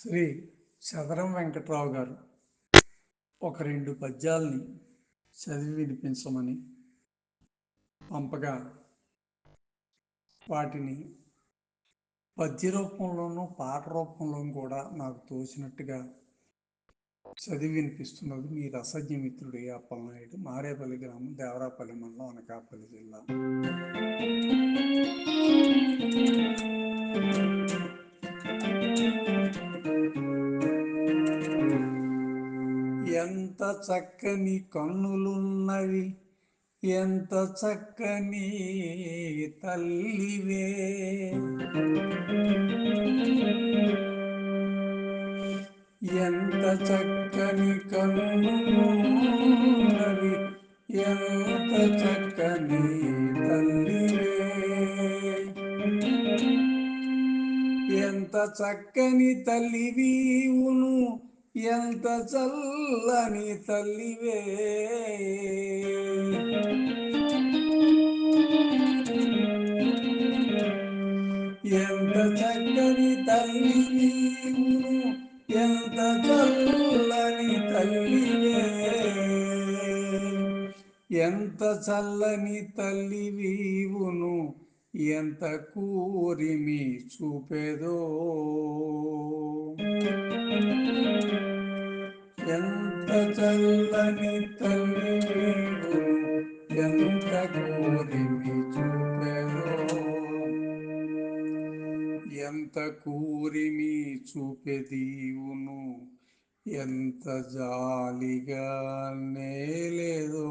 శ్రీ చదరం వెంకట్రావు గారు ఒక రెండు పద్యాల్ని చదివి వినిపించమని పంపగా వాటిని పద్య రూపంలోనూ పాట రూపంలోనూ కూడా నాకు తోచినట్టుగా చదివి వినిపిస్తున్నది మీ రసజ్ఞ మిత్రుడు అప్పలనాయుడు మారేపల్లి గ్రామం దేవరాపల్లి మండలం అనకాపల్లి జిల్లా. ఎంత చక్కని కన్నులున్నవి ఎంత చక్కని తల్లివే. ఎంత చక్కని కన్నులున్నవి ఎంత చక్కని తల్లివే. ఎంత చక్కని తల్లివీవును ఎంత చల్లని తల్లివే. ఎంత చక్కని తల్లివీవును ఎంత చల్లని తల్లివే. ఎంత చల్లని తల్లివీవును ఎంత కూరిమి చూపెదో? ఎంత చల్లని తల్లి ఎంత కూరిమి చూపెదో? ఎంత కూరిమి చూపెదీవును ఎంత జాలిగా నేలేదో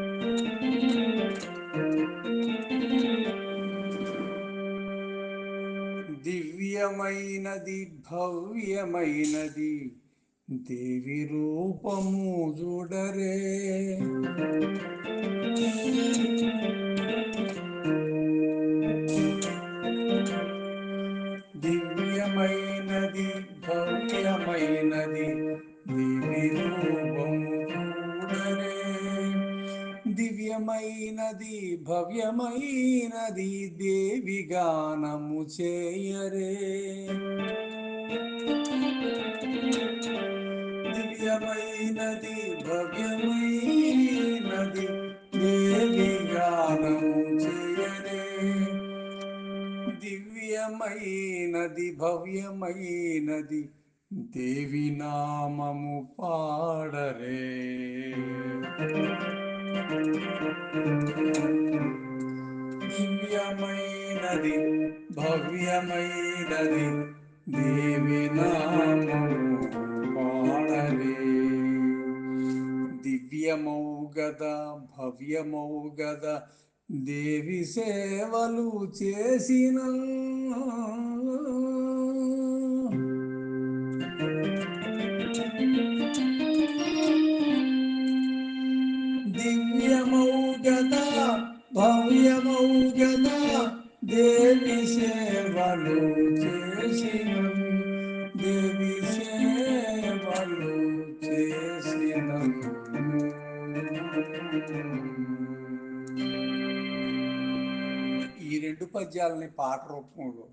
దివ్యమైనది భవ్యమైనది దేవి రూపము చూడరే. దివ్యమైనది భవ్యమైనది దేవి గానము చేయరే. దివ్యమైనది భవ్యమైనది దేవి గానము చేయరే. దివ్యమైనది భవ్యమైనది దేవి నామము పాడరే. దివ్యమైనది భవ్యమైనది దేవి నామము పాడరే దివ్యమౌ గద భవ్యమౌ గద దేవి సేవలు చేసిన భవ్యమౌ గదా దేవి సేవలు చేసిన? దేవి సేవలు చేసిన? ఈ రెండు పద్యాలని పాట రూపంలో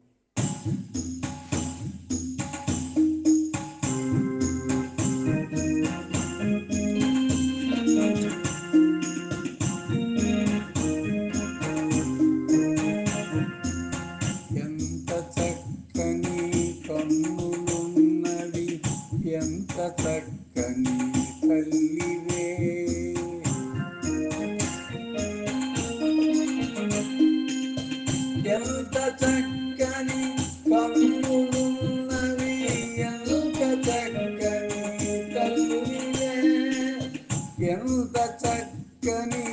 చక్కని కన్నులున్నవి ఎంత చక్కని తల్లివే ఎంత చక్కని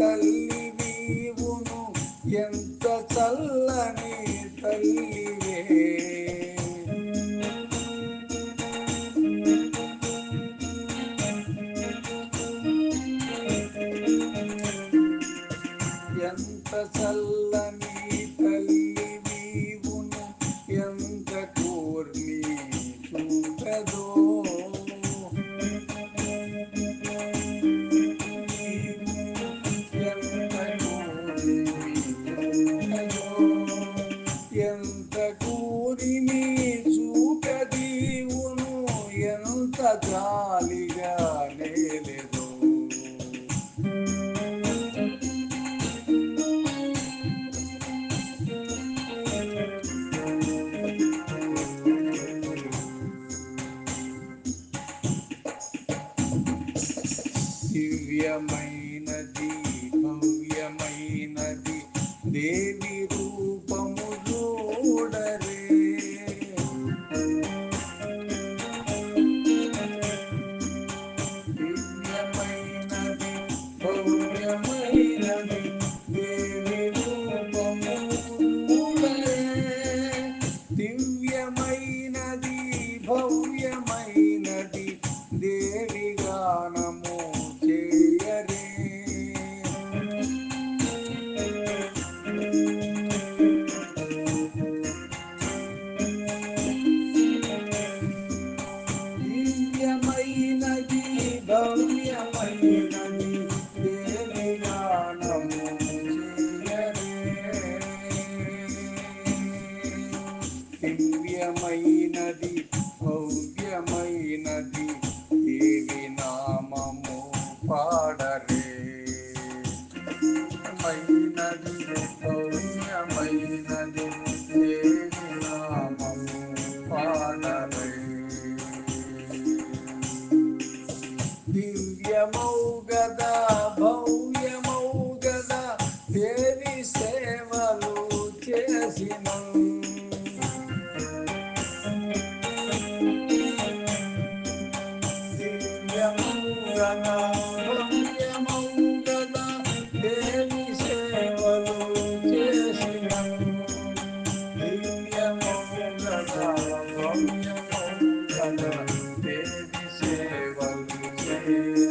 తల్లి నీవును ఎంత చల్లని తల్లివే. ఎంత చల్లని ఎంత దివ్యమైనది భవ్యమైనది దేవి నామము పాడరే. మైనది గదా భవ్యమౌ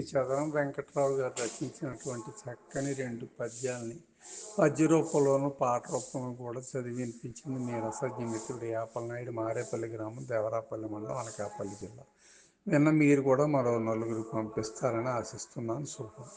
శ్రీ చదరం వెంకట్రావు గారు రచించినటువంటి చక్కని రెండు పద్యాలని పద్య రూపంలోనూ పాట రూపంలో కూడా చదివి వినిపించింది మీ రసజ్ఞమిత్రుడు యాపలనాయుడు మారేపల్లి గ్రామం దేవరాపల్లి మండలం అనకాపల్లి జిల్లా. నిన్న మీరు కూడా మరో నలుగురికి పంపిస్తారని ఆశిస్తున్నాను. శుభం.